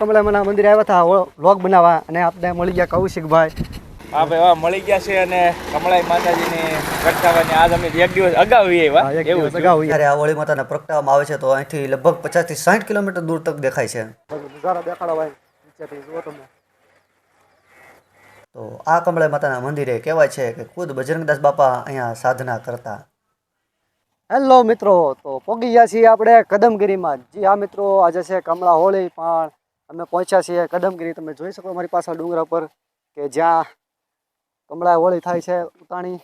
કમલામાના મંદિરે આવ્યા હતા વ્લોગ બનાવવા અને આપણે મળી ગયા કૌશિકભાઈ હા ભાઈ વાહ મળી ગયા છે અને કમળાઈ માતાજીની પ્રગટાવવાની આજ અમે એક દિવસ અગાઉ આવ્યા એવું અગાઉ જ્યારે આ હોળી માતાને પ્રગટાવવામાં આવે છે તો અહીંથી લગભગ પચાસથી સાઠ કિલોમીટર દૂર તક દેખાય છે. નજારા દેખાડો ભાઈ નીચેથી જુઓ તમે. તો આ કમળાઈ માતાના મંદિરે કહેવાય છે કે ખુદ બજરંગદાસ બાપા અહીંયા સાધના કરતા. હેલો મિત્રો તો પોગી ગયા છીએ આપણે કદમગીરીમાં. જી હા મિત્રો આજે છે કમળા હોળી પણ અમે પહોંચ્યા છીએ કદમગીરી. તમે જોઈ શકો મારી પાસે ડુંગરા પર કે જ્યાં કમળા હોળી થાય છે, ઉતાણી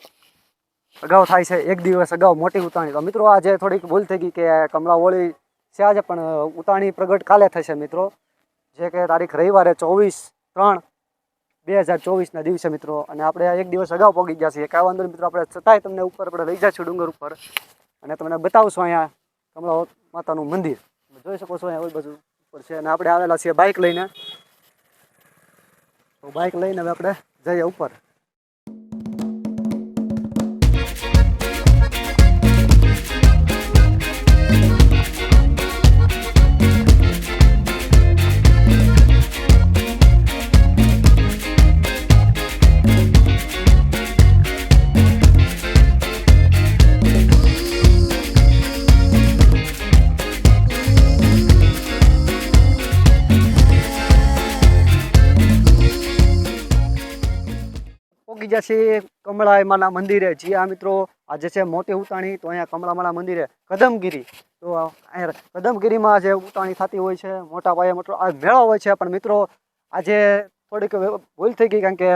અગાઉ થાય છે, એક દિવસ અગાઉ મોટી ઉતાણી. તો મિત્રો, આજે થોડીક ભૂલ થઈ ગઈ કે કમળા હોળી છે આજે, પણ ઉતાણી પ્રગટ કાલે થશે મિત્રો. જે કે તારીખ રવિવારે ચોવીસ ત્રણ બે હજાર ચોવીસના દિવસે મિત્રો. અને આપણે એક દિવસ અગાઉ પહોંચી ગયા છીએ. કાંઈ વાંધો મિત્રો, આપણે છતાંય તમને ઉપર આપણે લઈ જઈશું ડુંગર ઉપર. અને તમને બતાવશું અહીંયા કમળા માતાનું મંદિર. જોઈ શકો છો અહીંયા ઓલી બાજુ. છે અને આપણે આવેલા છીએ બાઇક લઈને. તો બાઇક લઈને હવે આપણે જઈએ ઉપર. ગયા છીએ કમળામાના મંદિરે. જી આ મિત્રો, આજે છે મોટી ઉતાણી, તો અહીંયા કમળામાના મંદિરે કદમગીરી. તો કદમગીરીમાં જે ઉતાણી થતી હોય છે, મોટા પાયે મોટો આ મેળો હોય છે, પણ મિત્રો, આજે થોડીક ભૂલ થઈ ગઈ કારણ કે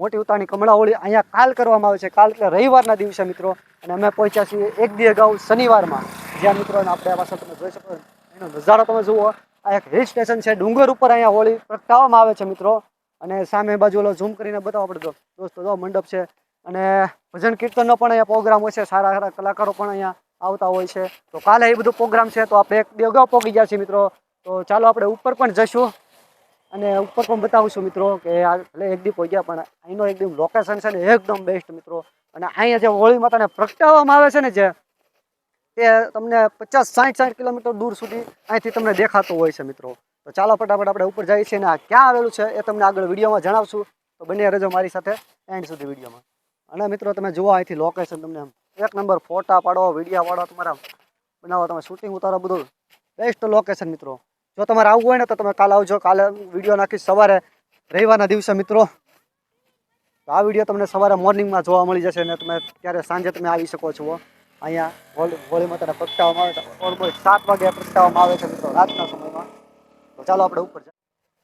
મોટી ઉતાણી કમળા હોળી અહીંયા કાલ કરવામાં આવે છે. કાલ એટલે રવિવારના દિવસે મિત્રો, અને અમે પહોંચ્યા છીએ એક દી અગાઉ શનિવારમાં. જ્યાં મિત્રો આપણે પાછળ તમે જોઈ શકો એનો નજારો તમે જુઓ. આ એક હિલ સ્ટેશન છે, ડુંગર ઉપર અહીંયા હોળી પ્રગટાવવામાં આવે છે મિત્રો. અને સામે બાજુ ઓલો ઝૂમ કરીને બતાવો આપણે તો દોસ્તો જો મંડપ છે. અને ભજન કીર્તનનો પણ અહીંયા પ્રોગ્રામ હોય છે સારા સારા કલાકારો પણ અહીંયા આવતા હોય છે. તો કાલે એ બધું પ્રોગ્રામ છે, તો આપણે એક બે અગાઉ પહોંચી ગયા છીએ મિત્રો. તો ચાલો આપણે ઉપર પણ જઈશું અને ઉપર પણ બતાવશું મિત્રો કે આ ભલે એક દી પહોંચ્યા પણ અહીંનો એકદમ લોકેશન છે ને એકદમ બેસ્ટ મિત્રો. અને અહીંયા જે હોળી માતાને પ્રગટાવવામાં આવે છે ને જે, તે તમને પચાસ સાઠ સાઠ કિલોમીટર દૂર સુધી અહીંથી તમને દેખાતું હોય છે મિત્રો. તો ચાલો ફટાફટ આપણે ઉપર જઈએ છીએ અને આ ક્યાં આવેલું છે એ તમને આગળ વિડીયોમાં જણાવશું. તો બને રહેજો મારી સાથે એન્ડ સુધી વિડીયોમાં. અને મિત્રો, તમે જુઓ અહીંથી લોકેશન તમને એક નંબર ફોટા પાડો વિડીયા પાડો તમારા. બનાવો તમે શૂટિંગ ઉતારો બધું. બેસ્ટ લોકેશન મિત્રો. જો તમારે આવવું હોય ને તો તમે કાલે આવજો. કાલે વીડિયો નાખીશ સવારે. રવિવારના દિવસે મિત્રો. તો આ વીડિયો તમને સવારે મોર્નિંગમાં જોવા મળી જશે અને તમે ત્યારે સાંજે તમે આવી શકો છો અહીંયા હોળી માતાને પ્રગટાવવામાં આવે છે. ઓલમોસ્ટ સાત વાગે પ્રગટાવવામાં આવે છે મિત્રો. રાતના સમયમાં તો ચાલો આપણે ઉપર જઈએ.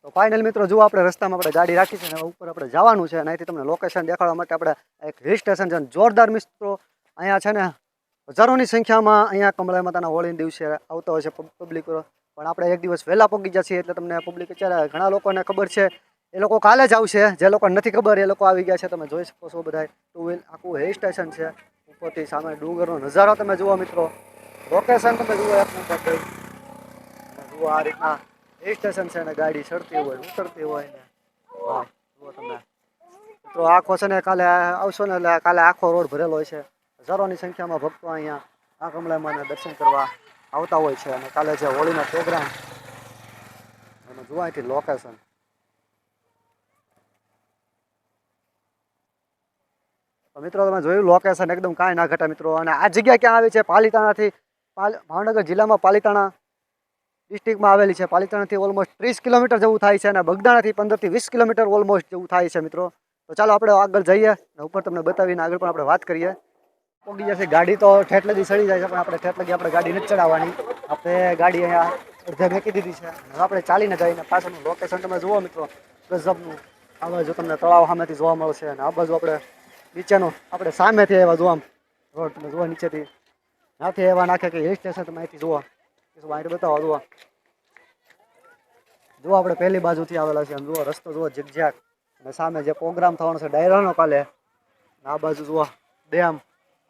તો ફાઇનલ મિત્રો, જુઓ આપણે રસ્તામાં આપણે ગાડી રાખી છે અને ઉપર આપણે જવાનું છે અને અહીંથી તમને લોકેશન દેખાડવા માટે આપણે એક હિલ સ્ટેશન છે જોરદાર મિત્રો, અહીંયા છે ને હજારોની સંખ્યામાં અહીંયા કમળા માતાના હોળીના દિવસે આવતા હોય છે પબ્લિક પણ આપણે એક દિવસ વહેલા પહોંચી છીએ એટલે તમને પબ્લિક અત્યારે ઘણા લોકોને ખબર છે. એ લોકો કાલે જ આવશે, જે લોકોને નથી ખબર એ લોકો આવી ગયા છે. તમે જોઈ શકો છો બધા ટુ વ્હીલ આખું હિલ સ્ટેશન છે. ઉપરથી સામે ડુંગરનો નજારો તમે જુઓ મિત્રો. લોકેશન તમે જુઓ જુઓ આ રીતના સ્ટેશન છે ને ગાડી ચડતી હોય, ઉતરતી હોય ને. જુઓ તમે. મિત્રો આખો છે ને કાલે આવશો ને એટલે કાલે આખો રોડ ભરેલો હોય છે હજારોની સંખ્યામાં ભક્તો અહીંયા આ કમલામાના દર્શન કરવા આવતા હોય છે. અને કાલે જે હોળીનો પ્રોગ્રામ એમાં જોવા અહીંથી લોકેશન મિત્રો, તમે જોયું લોકેશન એકદમ કાંઈ ના ઘટા મિત્રો. અને આ જગ્યા ક્યાં આવી છે? પાલીતાણાથી, પાલ ભાવનગર જિલ્લામાં પાલીતાણા ડિસ્ટ્રિક્ટમાં આવેલી છે. પાલિતાણાથી ઓલમોસ્ટ ત્રીસ કિલોમીટર જેવું થાય છે અને બગદાણાથી પંદરથી વીસ કિલોમીટર ઓલમોસ્ટ જેવું થાય છે મિત્રો. તો ચાલો આપણે આગળ જઈએ અને ઉપર તમને બતાવીને આગળ પણ આપણે વાત કરીએ. પોગી જશે ગાડી તો ઠેઠ લગી સડી જાય છે, પણ આપણે ઠેઠ લગી આપણે ગાડી નથી ચડાવવાની. આપણે ગાડી અહીંયા અડધે મેકી દીધી છે. આપણે ચાલીને જઈને પાછળનું લોકેશન તમે જુઓ મિત્રો ગઝબનું આ બાજુ તમને તળાવ સામેથી જોવા મળશે અને આ બાજુ આપણે નીચેનું, આપણે સામેથી એવા જોવા. રોડ તમે જુઓ નીચેથી. ત્યાંથી એવા નાખે કે હિલ સ્ટેશન તમે અહીંથી જુઓ. બતાવો, જુઓ. જુઓ આપણે પહેલી બાજુથી આવેલા છે અને જુઓ, રસ્તો જુઓ ઝીકઝાક અને સામે જે પ્રોગ્રામ થવાનો છે, ડાયરાનો કાલે. આ બાજુ જુઓ, ડેમ.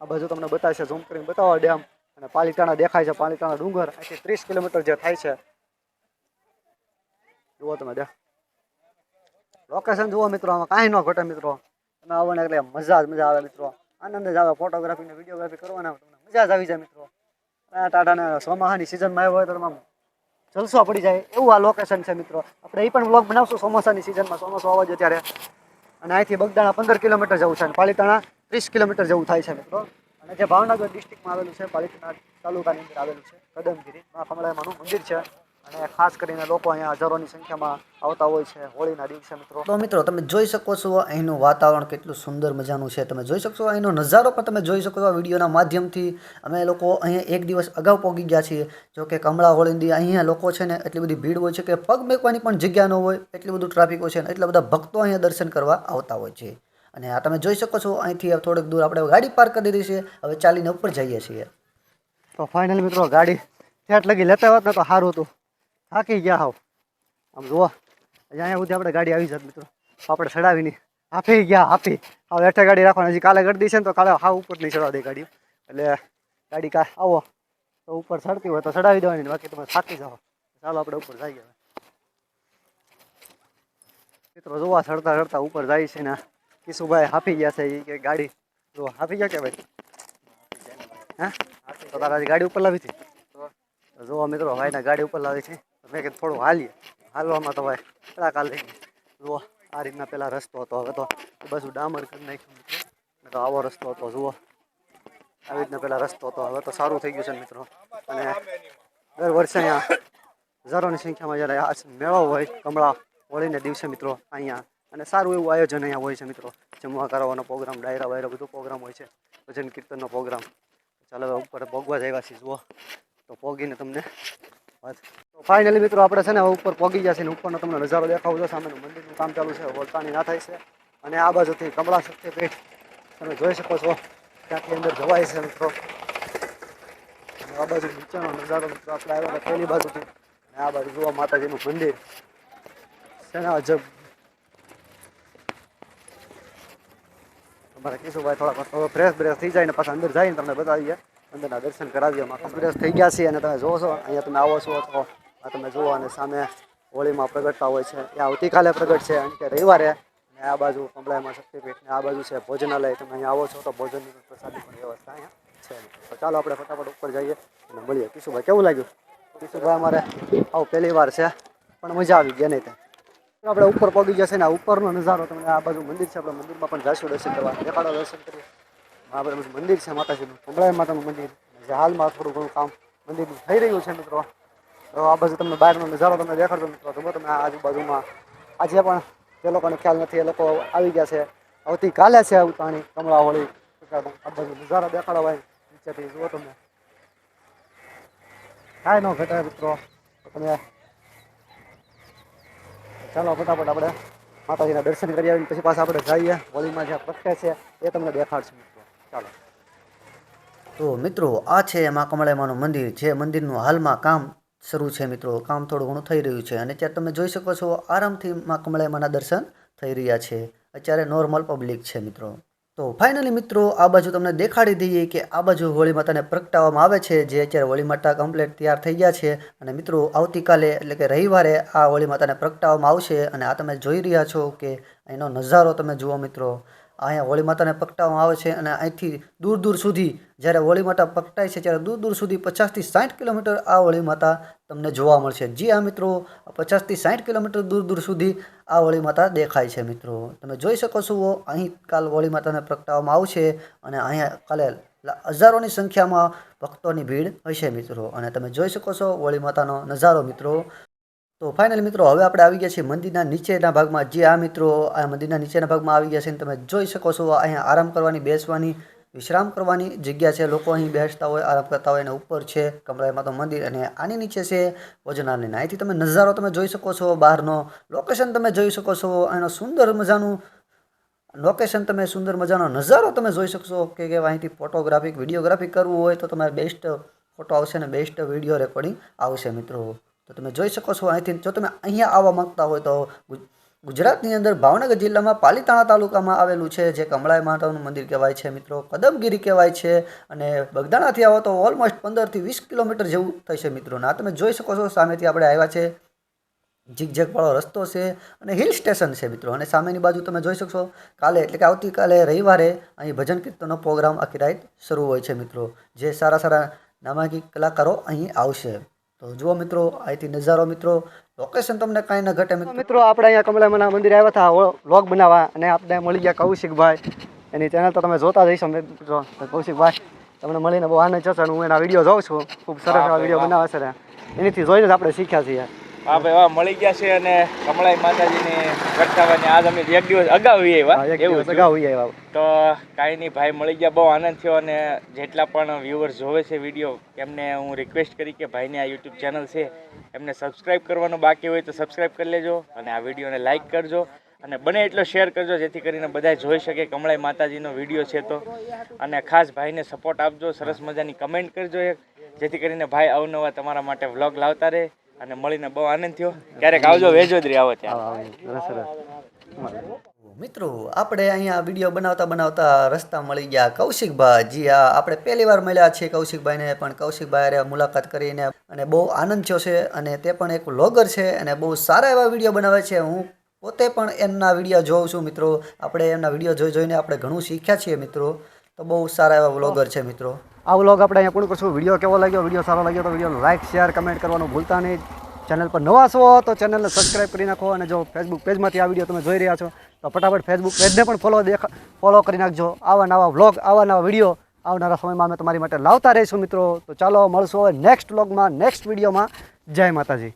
આ બાજુ તમને બતાવશે ઝૂમ કરીને બતાવો ડેમ. અને પાલીતાણા દેખાય છે, પાલીતાણા ડુંગર. અહીંથી ત્રીસ કિલોમીટર જે થાય છે. જુઓ તમે દે. લોકેશન જુઓ મિત્રો, આમાં કાંઈ ન ઘટે મિત્રો. તમે આવો ને એટલે મજા જ મજા આવે મિત્રો. આનંદ જ આવે ફોટોગ્રાફી ને વિડીયોગ્રાફી કરવાના તમને મજા જ આવી જાય મિત્રો. ટાટાને ચોમાહાની સિઝનમાં આવ્યો હોય તો તમે જલસો પડી જાય એવું આ લોકેશન છે મિત્રો. આપણે એ પણ બ્લોગ બનાવશું ચોમાસાની સિઝનમાં ચોમાસું આવવા જોઈએ ત્યારે. અને અહીંથી બગદાણા પંદર કિલોમીટર જવું છે અને પાલીતાણા ત્રીસ કિલોમીટર જેવું થાય છે મિત્રો. અને જે ભાવનગર ડિસ્ટ્રિક્ટમાં આવેલું છે, પાલીતાણા તાલુકાની અંદર આવેલું છે, કદમગીરી, મા કમળામાનું મંદિર છે. અને ખાસ કરીને લોકો અહીંયા હજારોની સંખ્યામાં આવતા હોય છે હોળીના દિવસે મિત્રો. તો મિત્રો તમે જોઈ શકો છો અહીંનું વાતાવરણ કેટલું સુંદર મજાનું છે. તમે જોઈ શકશો અહીંનો નજારો પણ તમે જોઈ શકો છો વિડીયોના માધ્યમથી. અમે લોકો અહીંયા એક દિવસ અગાઉ પહોંચી ગયા છીએ. જો કે કમળા હોળીની અહીંયા લોકો છે ને એટલી બધી ભીડ હોય છે કે પગ મેકવાની પણ જગ્યા ન હોય એટલી બધું ટ્રાફિક હોય છે અને એટલા બધા ભક્તો અહીંયા દર્શન કરવા આવતા હોય છે. અને આ તમે જોઈ શકો છો અહીંથી થોડેક દૂર આપણે ગાડી પાર્ક કરી દીધી છે. હવે ચાલીને ઉપર જઈએ છીએ. તો ફાઇનલ મિત્રો ગાડી ત્યાં લગી લેતા હોત ને તો સારું હતું. થાકી ગયા હાવ. આમ જુઓ, અહીંયા સુધી આપણે ગાડી આવી જાત મિત્રો. આપણે ચડાવી નહીં આપી ગયા આપી હવે હેઠે ગાડી રાખવાની, હજી કાલે ગરદી છે ને તો કાલે હાવ ઉપર નહીં ચડાવ દે ગાડી એટલે ગાડી કા, આવો. તો ઉપર ચડતી હોય તો ચડાવી દેવાની બાકી તમે થાકી જાઓ. ચાલો આપણે ઉપર જઈએ મિત્રો જોવા ચડતા ચડતા ઉપર જાય છે ને કિશુભાઈ હાફી ગયા છે એ કે ગાડી. જો હાફી ગયા કે ભાઈ? હા? તો તારા ગાડી ઉપર લાવી હતી? જોવા મિત્રો, ભાઈને ગાડી ઉપર લાવી છે. મેં કીધું થોડું હાલીએ. હાલવામાં તો ભાઈ કડા કાલ થઈ જુઓ. આ રીતના પેલા રસ્તો હતો. હવે તો બસ ડામર કરી નાખ્યું તો આવો રસ્તો હતો, જુઓ. આવી રીતના પેલા રસ્તો હતો. હવે તો સારું થઈ ગયું છે મિત્રો. અને દર વર્ષે અહીંયા હજારોની સંખ્યામાં જ્યારે આ મેળો હોય, કમળા હોળીને દિવસે મિત્રો અહીંયા. અને સારું એવું આયોજન અહીંયા હોય છે મિત્રો. જમવા કરાવવાનો પ્રોગ્રામ, ડાયરા વાયરા બધું પ્રોગ્રામ હોય છે. ભજન કીર્તનનો પ્રોગ્રામ. ચાલો ઉપર ભોગવા જ આવ્યા છીએ, જુઓ. તો પોગીને તમને વાત ફાઇનલી મિત્રો, આપણે છે ને ઉપર પોગી ગયા છે ને ઉપરનો તમને નજારો દેખાવું છે. સામેનું મંદિરનું કામ ચાલુ છે. વળતાની ના થાય છે. અને આ બાજુથી કમળા શક્તિપીઠ તમે જોઈ શકો છો. ત્યાંથી અંદર જવાય છે મિત્રો. આ બાજુ નીચેનો નજારો મિત્રો, આપણે આવ્યા હતા બાજુથી. અને આ બાજુ જોવા માતાજીનું મંદિર. છે ને અજબ તમારે કેશુભાઈ થોડા થોડો ફ્રેશ બ્રેશ થઈ જાય ને પાછા અંદર જઈને તમને બતાવીએ. અંદરના દર્શન કરાવીએ. ફ્રેશ થઈ ગયા છીએ અને તમે છો. અહીંયા તમે આવો છો તો આ તમે જુઓ અને સામે હોળીમાં પ્રગટતા હોય છે. એ આવતીકાલે પ્રગટ છે અને કે રવિવારે અને આ બાજુ કમળામાં શક્તિપીઠ ને આ બાજુ છે ભોજનાલય. તમે અહીંયા આવો છો તો ભોજનની પ્રસાદની પણ વ્યવસ્થા અહીંયા છે. તો ચાલો આપણે ફટાફટ ઉપર જઈએ અને મળીએ. કિશુભાઈ કેવું લાગ્યું? કિશુભાઈ અમારે આવું પહેલી વાર છે, પણ મજા આવી ગયા નહીં ત્યાં આપણે ઉપર પગી જશે ને આ ઉપરનો નજારો તમને આ બાજુ મંદિર છે, આપણે મંદિરમાં પણ જશું દર્શન કરવા. દેખાડો, દર્શન કરીએ. આપણે મંદિર છે, માતાજીનું. કમળાઈ માતાનું મંદિર. જે હાલમાં થોડું ઘણું કામ મંદિરનું થઈ રહ્યું છે મિત્રો. તો આ બાજુ તમને બહારનો નજારો તમને દેખાડતો મિત્રો. જુઓ તમે આજુબાજુમાં. આજે પણ જે લોકોને ખ્યાલ નથી, એ લોકો આવી ગયા છે. આવતીકાલે છે ઉતાણી કમળા હોળી. આ બાજુ નજારો દેખાડો ભાઈ, નીચેથી જુઓ તમે. કાંઈ ન ઘટાય મિત્રો. તમે ચાલો ફટાફટ આપણે માતાજીના દર્શન કરી આવીને પછી પાછા આપણે જઈએ. હોળીમાં જ્યાં પ્રગટે છે એ તમને દેખાડશું મિત્રો. ચાલો. તો મિત્રો, આ છે મા કમળામાનું મંદિર. જે મંદિરનું હાલમાં કામ શરૂ છે મિત્રો. કામ થોડું ઘણું થઈ રહ્યું છે અને અત્યારે તમે જોઈ શકો છો આરામથી મા કમળામાના દર્શન થઈ રહ્યા છે. અત્યારે નોર્મલ પબ્લિક છે મિત્રો. તો ફાઇનલી મિત્રો, આ બાજુ તમને દેખાડી દઈએ કે આ બાજુ હોળી માતાને પ્રગટાવવામાં આવે છે. જે અત્યારે હોળી માતા કમ્પ્લીટ તૈયાર થઈ ગયા છે અને મિત્રો, આવતીકાલે એટલે કે રવિવારે આ હોળી માતાને પ્રગટાવવામાં આવશે અને આ તમે જોઈ રહ્યા છો કે એનો નજારો તમે જુઓ મિત્રો. અહીંયા હોળી માતાને પ્રગટાવવામાં આવે છે અને અહીંથી દૂર દૂર સુધી જ્યારે હોળી માતા પ્રગટાય છે ત્યારે દૂર દૂર સુધી પચાસથી સાઠ કિલોમીટર આ હોળી માતા તમને જોવા મળશે. જી આ મિત્રો, પચાસથી સાઠ કિલોમીટર દૂર દૂર સુધી આ હોળી માતા દેખાય છે મિત્રો. તમે જોઈ શકો છો, અહીં કાલ હોળી માતાને પ્રગટાવવામાં આવશે અને અહીંયા કાલે હજારોની સંખ્યામાં ભક્તોની ભીડ હશે મિત્રો. અને તમે જોઈ શકો છો હોળી માતાનો નજારો મિત્રો. તો ફાઇનલ મિત્રો, હવે આપણે આવી ગયા છીએ મંદિરના નીચેના ભાગમાં. જે આ મિત્રો આ મંદિરના નીચેના ભાગમાં આવી ગયા છે તમે જોઈ શકો છો, અહીંયા આરામ કરવાની, બેસવાની, વિશ્રામ કરવાની જગ્યા છે. લોકો અહીં બેસતા હોય, આરામ કરતા હોય અને ઉપર છે કમળાઈ તો મંદિર અને આની નીચે છે ભોજનાલય અહીંથી તમે નજારો તમે જોઈ શકો છો, બહારનો લોકેશન તમે જોઈ શકો છો, એનો સુંદર મજાનું લોકેશન તમે, સુંદર મજાનો નજારો તમે જોઈ શકશો કે અહીંથી ફોટોગ્રાફિક વિડીયોગ્રાફી કરવું હોય તો તમારે બેસ્ટ ફોટો આવશે અને બેસ્ટ વીડિયો રેકોર્ડિંગ આવશે મિત્રો. તો તમે જોઈ શકો છો અહીંથી, જો તમે અહીંયા આવવા માંગતા હોય તો ગુજરાતની અંદર ભાવનગર જિલ્લામાં પાલીતાણા તાલુકામાં આવેલું છે, જે કમળાઈ માતાનું મંદિર કહેવાય છે, મિત્રો. કદમગીરી કહેવાય છે અને બગદાણાથી આવો તો ઓલમોસ્ટ પંદરથી વીસ કિલોમીટર જેવું થશે, મિત્રો. ના તમે જોઈ શકો છો, સામેથી આપણે આવ્યા છે. ઝીકઝેકવાળો રસ્તો છે અને હિલ સ્ટેશન છે, મિત્રો. અને સામેની બાજુ તમે જોઈ શકશો, કાલે એટલે કે આવતીકાલે રવિવારે અહીં ભજન કીર્તનનો પ્રોગ્રામ આખી રાત શરૂ હોય છે, મિત્રો. જે સારા સારા નામાંકિત કલાકારો અહીં આવશે. તો જુઓ મિત્રો અહીંથી નજારો મિત્રો લોકેશન તમને કાંઈ ન ઘટે મિત્રો. મિત્રો આપણે અહીંયા કમલામાના મંદિરે આવ્યા હતા વ્લોગ બનાવવા અને આપણે મળી ગયા કૌશિકભાઈ. એની ચેનલ તો તમે જોતા જઈશો મિત્રો કૌશિકભાઈ તમને મળીને બહુ આનંદ થશે અને હું એના વીડિયો જોઉં છું. ખૂબ સરસ વીડિયો બનાવે છે એનીથી જોઈને જ આપણે શીખ્યા છીએ. હા ભાઈ વાહ મળી ગયા છે અને કમળાઈ માતાજીની પ્રગટાવાની આજ અમે એક દિવસ અગાઉ આવ્યા. એવું અગાઉ આવ્યા. તો કાંઈ નહીં ભાઈ મળી ગયા. બહુ આનંદ થયો અને જેટલા પણ વ્યૂવર્સ જોવે છે વીડિયો એમને હું રિક્વેસ્ટ કરી કે ભાઈની આ યુટ્યુબ ચેનલ છે એમને સબસ્ક્રાઇબ કરવાનું બાકી હોય તો સબસ્ક્રાઇબ કરી લેજો અને આ વિડીયોને લાઇક કરજો અને બને એટલો શેર કરજો જેથી કરીને બધા જોઈ શકે કમળાઈ માતાજીનો વીડિયો છે તો. અને ખાસ ભાઈને સપોર્ટ આપજો સરસ મજાની કમેન્ટ કરજો એક જેથી કરીને ભાઈ અવનવા તમારા માટે વ્લોગ લાવતા રહે. અને મળીને બહુ આનંદ થયો. ક્યારેક આવજો વેજોદરી આવો ત્યાં. મિત્રો આપણે અહીંયા વીડિયો બનાવતા બનાવતા રસ્તા મળી ગયા. કૌશિકભાઈ જી હા આપણે પહેલી વાર મળ્યા છીએ કૌશિકભાઈને પણ કૌશિકભાઈ મુલાકાત કરીને અને બહુ આનંદ થયો છે અને તે પણ એક વ્લોગર છે અને બહુ સારા એવા વીડિયો બનાવે છે. હું પોતે પણ એમના વીડિયો જોઉં છું મિત્રો. આપણે એમના વીડિયો જોઈ જોઈને આપણે ઘણું શીખ્યા છીએ મિત્રો. તો બહુ સારા એવા વ્લોગર છે મિત્રો. આ વ્લોગ આપણે અહીંયા પૂર્ણ કરશું. વીડિયો કેવો લાગ્યો? વીડિયો સારો લાગ્યો તો વીડિયો લાઇક શેર કમેન્ટ કરવાનું ભૂલતા નહીં. ચેનલ પર નવા છો તો ચેનલને સબસ્ક્રાઇબ કરી નાખો અને જો ફેસબુક પેજમાંથી આ વીડિયો તમે જોઈ રહ્યા છો, તો ફટાફટ ફેસબુક પેજને પણ ફોલો દેખા ફોલો કરી નાખજો. આવા નવા વ્લોગ આવા નવા વીડિયો આવનારા સમયમાં અમે તમારી માટે લાવતા રહીશું મિત્રો. તો ચાલો મળશું નેક્સ્ટ વ્લોગમાં નેક્સ્ટ વિડીયોમાં જય માતાજી.